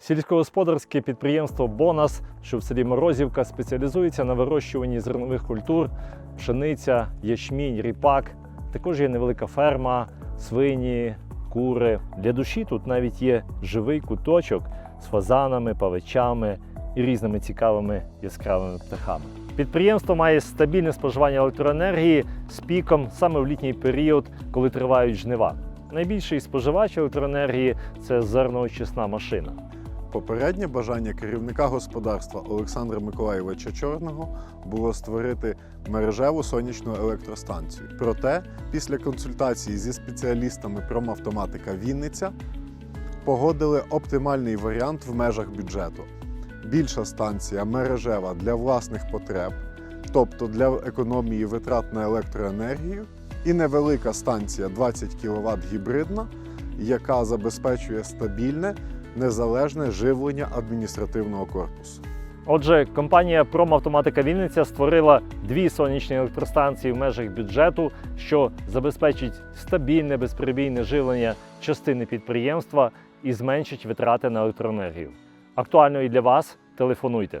Сільськогосподарське підприємство Бонас, що в селі Морозівка, спеціалізується на вирощуванні зернових культур, пшениця, ячмінь, ріпак. Також є невелика ферма, свині, кури. Для душі тут навіть є живий куточок з фазанами, павичами і різними цікавими яскравими птахами. Підприємство має стабільне споживання електроенергії з піком саме в літній період, коли тривають жнива. Найбільший споживач електроенергії це зерноочисна машина. Попереднє бажання керівника господарства Олександра Миколаєвича Чорного було створити мережеву сонячну електростанцію. Проте, після консультації зі спеціалістами промавтоматика Вінниця погодили оптимальний варіант в межах бюджету. Більша станція мережева для власних потреб, тобто для економії витрат на електроенергію, і невелика станція 20 кВт гібридна, яка забезпечує стабільне незалежне живлення адміністративного корпусу. Отже, компанія Промавтоматика Вінниця створила дві сонячні електростанції в межах бюджету, що забезпечить стабільне безперебійне живлення частини підприємства і зменшить витрати на електроенергію. Актуально і для вас телефонуйте.